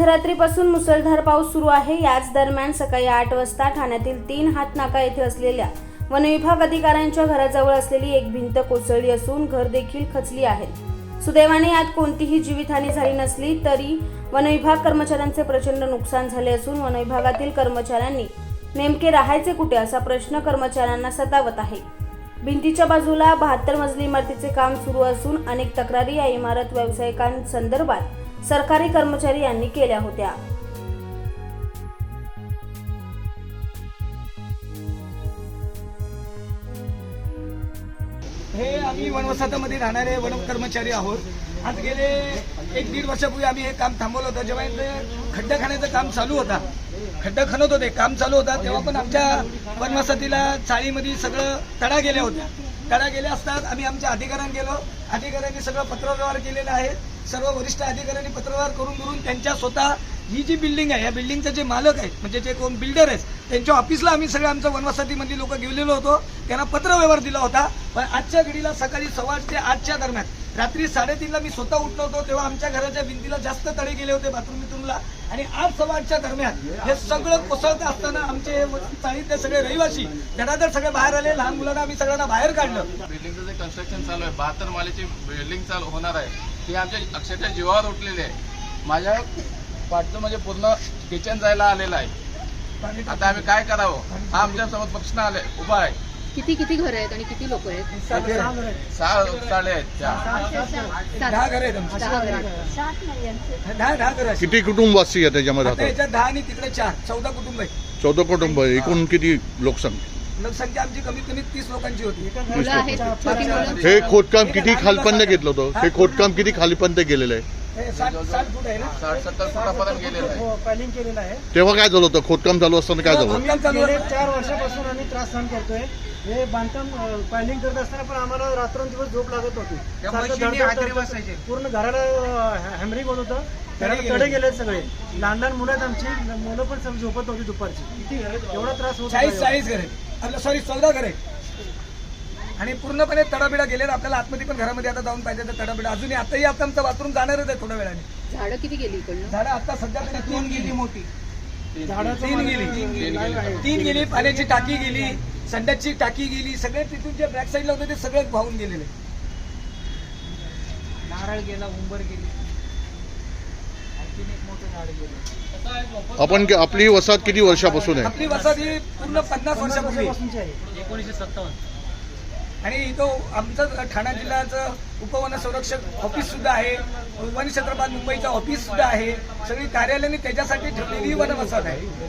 रात्रीपासून मुसळधार पाऊस सुरू आहे. याच दरम्यान सकाळी आठ वाजता ठाण्यातील तीन हात नाका येथे असलेल्या वनविभाग अधिकाऱ्यांच्या घराजवळ असलेली एक भिंत कोसळली असून घर देखील खचली आहेत सुदैवाने यात कोणतीही जीवितहानी झाली नसली तरी वनविभाग कर्मचाऱ्यांचे प्रचंड नुकसान झाले असून वनविभागातील कर्मचाऱ्यांनी नेमके राहायचे कुठे असा प्रश्न कर्मचाऱ्यांना सतावत आहे. भिंतीच्या बाजूला बहात्तर मजली इमारतीचे काम सुरू असून अनेक तक्रारी या इमारत व्यावसायिकांसंदर्भात सरकारी कर्मचारी यांनी केल्या होत्या. हे आम्ही वनवसातामध्ये राहणारे वन कर्मचारी आहोत. आज गेले एक दीड वर्षापूर्वी आम्ही हे काम थांबवलं होतं. जेव्हा खड्डा खाण्याचं काम चालू होता खड्डा खणत होते काम चालू होता तेव्हा पण आमच्या वनवसातीला चाळीमध्ये सगळं तडा गेल्या होत्या. तडा गेल्या असतात आम्ही आमच्या अधिकाऱ्यांना गेलो. अधिकाऱ्यांनी सगळं पत्रव्यवहार केलेला आहे. सर्व वरिष्ठ अधिकाऱ्यांनी पत्रव्यवहार करून करून त्यांच्या स्वतः ही जी बिल्डिंग आहे या बिल्डिंगचे जे मालक आहेत म्हणजे जे कोण बिल्डर आहेत त्यांच्या ऑफिसला आम्ही सगळे आमच्या वनवसाहतीमधली लोक गेलेलो होतो. त्यांना पत्रव्यवहार दिला होता. पण आजच्या घडीला सकाळी सव्वा ते आठच्या दरम्यान रात्री साडेतीनला मी स्वतः उठलो होतो तेव्हा आमच्या घराच्या भिंतीला जास्त तडे गेले होते बाथरूम बिथरूमला आणि आठ सव्वा आठच्या दरम्यान हे सगळं कोसळत असताना आमचे चाळीतले सगळे रहिवासी धडाधड सगळे बाहेर आले. लहान मुलांना आम्ही सगळ्यांना बाहेर काढलं. बिल्डिंगचं जे कन्स्ट्रक्शन चालू आहे बहात्तर मालेची बिल्डिंग चालू होणार आहे. ती आमच्या अक्षरशः जीवावर उठलेली आहे माझ्या पाठचं म्हणजे पूर्ण किचन जायला आलेलं आहे आता आम्ही काय करावं हा आमच्यासमोर प्रश्न आले उभा आहे किती किती घर आहेत आणि किती लोक आहेत सहा साडे आहेत. किती कुटुंबवासी आहे त्याच्यामध्ये दहा आणि तिकडे चार चौदा कुटुंब आहे चौदा कुटुंब आहे. एकूण किती लोकसंख्या लोकसंख्या आमची कमीत कमी तीस लोकांची होती. मुलं आहेत छोटी मुलं. हे खोदकाम किती खालपर्यंत घेतलं होतं? हे खोदकाम किती खालीपर्यंत गेलेलं आहे? हे साठ साठ फूट आहे ना? साठ सत्तर फुटापर्यंत गेलेलं आहे. फायलिंग केलेलं आहे. तेव्हा काय झालं होतं? खोदकाम चालू असताना काय झालं? गेले. चार वर्षापासून आम्ही त्रास सहन करतोय. हे बांधकाम फायलिंग करत असताना पण आम्हाला रात्रंदिवस झोप लागत होती. सारखं पूर्ण घराला हॅमरिंग होत? होतं घराला तडे गेले सगळे. लहान लहान मुलं आहेत आमची. मुलं पण सगळी झोपत नव्हती दुपारची. एवढा त्रास होत चाळीस होता. चाळीस घर आहे आपलं सॉरी चौदा घर. आहे आणि पूर्णपणे तडाबिडा गेले आपल्याला आतमध्ये पण घरामध्ये आता जाऊन पाहिजे तर तडाबिडा. अजूनही आताही आता आमचं बाथरूम जाणारच आहे थोड्या वेळाने. झाडं किती गेली झाडं आता सध्या तरी तीन गेली. मोठी. तीन गेली. तीन गेली. आहे. तीन गेली. पाण्याची टाकी गेली. संडासची टाकी गेली. सगळे तिथून जे बॅक साईडला होते ते सगळे वाहून गेलेले. नारळ गेला उंबर गेली आणखीन एक मोठं झाड गेलं आपण आपली वसाहत किती वर्षापासून आहे? आपली वसाहत ही पूर्ण पन्नास आहे. एकोणीसशे सत्तावन्न. आणि इथं आमचं ठाणा जिल्ह्याचं उपवन संरक्षक ऑफिस सुद्धा आहे. वन क्षेत्रपाल मुंबईचं ऑफिस सुद्धा आहे. सगळी कार्यालयाने त्याच्यासाठी ठेवलेली वन वसाहत आहे.